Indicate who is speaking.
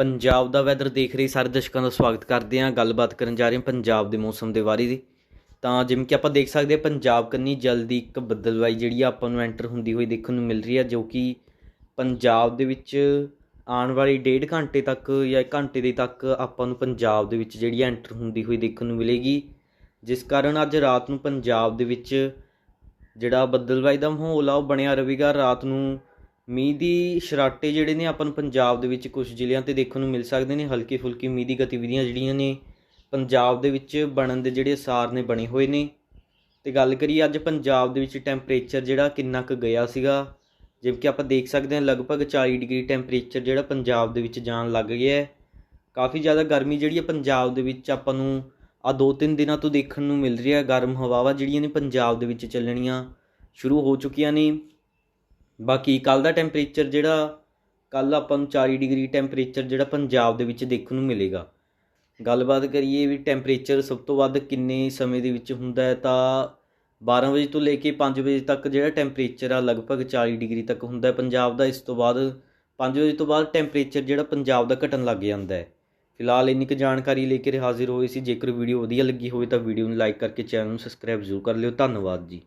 Speaker 1: ਪੰਜਾਬ ਦਾ weather ਦੇਖ ਰਹੇ ਸਾਰੇ ਦਰਸ਼ਕਾਂ ਦਾ ਸਵਾਗਤ ਕਰਦੇ ਹਾਂ। ਗੱਲਬਾਤ ਕਰਨ ਜਾ ਰਹੇ ਹਾਂ ਪੰਜਾਬ ਦੇ ਮੌਸਮ ਦੇ ਬਾਰੇ ਦੀ। ਤਾਂ ਜਿਵੇਂ ਕਿ ਆਪਾਂ ਦੇਖ ਸਕਦੇ ਹਾਂ, ਪੰਜਾਬ ਕੰਨੀ ਜਲਦੀ ਇੱਕ ਬੱਦਲਵਾਈ ਜਿਹੜੀ ਆ ਆਪਾਂ ਨੂੰ ਐਂਟਰ ਹੁੰਦੀ ਹੋਈ ਦੇਖਣ ਨੂੰ ਮਿਲ ਰਹੀ ਹੈ ਜੋ ਕਿ ਪੰਜਾਬ ਦੇ ਵਿੱਚ ਆਉਣ ਵਾਲੀ ਡੇਢ ਘੰਟੇ ਤੱਕ ਜਾਂ ਘੰਟੇ ਦੇ ਤੱਕ ਆਪਾਂ ਨੂੰ ਪੰਜਾਬ ਦੇ ਵਿੱਚ ਜਿਹੜੀ ਐਂਟਰ ਹੁੰਦੀ ਹੋਈ ਦੇਖਣ ਨੂੰ ਮਿਲੇਗੀ। ਜਿਸ ਕਾਰਨ ਅੱਜ ਰਾਤ ਨੂੰ ਪੰਜਾਬ ਦੇ ਵਿੱਚ ਜਿਹੜਾ ਬੱਦਲਵਾਈ ਦਾ ਮਾਹੌਲ ਆ, ਉਹ ਬਣਿਆ ਰਹੇਗਾ। ਰਾਤ ਨੂੰ ਮੀਂਹ ਦੀ ਸ਼ਰਾਟੇ ਜਿਹੜੇ ਨੇ ਆਪਾਂ ਨੂੰ ਪੰਜਾਬ ਦੇ ਵਿੱਚ ਕੁਝ ਜ਼ਿਲ੍ਹਿਆਂ ਤੇ ਦੇਖਣ ਨੂੰ ਮਿਲ ਸਕਦੇ ਨੇ ਹਲਕੀ ਫੁਲਕੀ ਮੀਂਹ ਦੀ ਗਤੀਵਿਧੀਆਂ ਜਿਹੜੀਆਂ ਨੇ ਪੰਜਾਬ ਦੇ ਵਿੱਚ ਬਣਨ ਦੇ ਜਿਹੜੇ ਅਸਾਰ ਨੇ ਬਣੇ ਹੋਏ ਨੇ। ਤੇ ਗੱਲ ਕਰੀਏ ਅੱਜ ਪੰਜਾਬ ਦੇ ਵਿੱਚ ਟੈਂਪਰੇਚਰ ਜਿਹੜਾ ਕਿੰਨਾ ਕੁ ਗਿਆ ਸੀਗਾ, ਜਿਵੇਂ ਕਿ ਆਪਾਂ ਦੇਖ ਸਕਦੇ ਹਾਂ ਲਗਭਗ 40 ਡਿਗਰੀ ਟੈਂਪਰੇਚਰ ਜਿਹੜਾ ਪੰਜਾਬ ਦੇ ਵਿੱਚ ਜਾਣ ਲੱਗ ਗਿਆ ਹੈ। ਕਾਫੀ ਜ਼ਿਆਦਾ ਗਰਮੀ ਜਿਹੜੀ ਹੈ ਪੰਜਾਬ ਦੇ ਵਿੱਚ ਆਪਾਂ ਨੂੰ ਆ ਦੋ ਤਿੰਨ ਦਿਨਾਂ ਤੋਂ ਦੇਖਣ ਨੂੰ ਮਿਲ ਰਹੀ ਹੈ, ਗਰਮ ਹਵਾਵਾਂ ਜਿਹੜੀਆਂ ਨੇ ਪੰਜਾਬ ਦੇ ਵਿੱਚ ਚੱਲਣੀਆਂ ਸ਼ੁਰੂ ਹੋ ਚੁੱਕੀਆਂ ਨੇ। ਬਾਕੀ ਕੱਲ ਦਾ ਟੈਂਪਰੇਚਰ ਜਿਹੜਾ ਕੱਲ ਆਪਾਂ ਨੂੰ 40 ਡਿਗਰੀ ਟੈਂਪਰੇਚਰ ਜਿਹੜਾ ਪੰਜਾਬ ਦੇ ਵਿੱਚ ਦੇਖਣ ਨੂੰ ਮਿਲੇਗਾ। ਗੱਲਬਾਤ ਕਰੀਏ ਵੀ ਟੈਂਪਰੇਚਰ ਸਭ ਤੋਂ ਵੱਧ ਕਿੰਨੇ ਸਮੇਂ ਦੇ ਵਿੱਚ ਹੁੰਦਾ ਹੈ, ਤਾਂ 12 ਵਜੇ ਤੋਂ ਲੈ ਕੇ 5 ਵਜੇ ਤੱਕ ਜਿਹੜਾ ਟੈਂਪਰੇਚਰ ਆ, ਲਗਭਗ 40 ਡਿਗਰੀ ਤੱਕ ਹੁੰਦਾ ਹੈ। ਪੰਜਾਬ ਦਾ ਇਸ ਤੋਂ ਬਾਅਦ 5 ਵਜੇ ਤੋਂ ਬਾਅਦ ਟੈਂਪਰੇਚਰ ਜਿਹੜਾ ਪੰਜਾਬ ਦਾ ਘਟਣ ਲੱਗ ਜਾਂਦਾ ਹੈ। ਫਿਲਹਾਲ ਇੰਨੀ ਕੁ ਜਾਣਕਾਰੀ ਲੈ ਕੇ ਹਾਜ਼ਰ ਹੋਏ ਸੀ। ਜੇਕਰ ਵੀਡੀਓ ਵਧੀਆ ਲੱਗੀ ਹੋਵੇ ਤਾਂ ਵੀਡੀਓ ਨੂੰ ਲਾਈਕ ਕਰਕੇ ਚੈਨਲ ਨੂੰ ਸਬਸਕ੍ਰਾਈਬ ਜ਼ਰੂਰ ਕਰ ਲਿਓ। ਧੰਨਵਾਦ ਜੀ।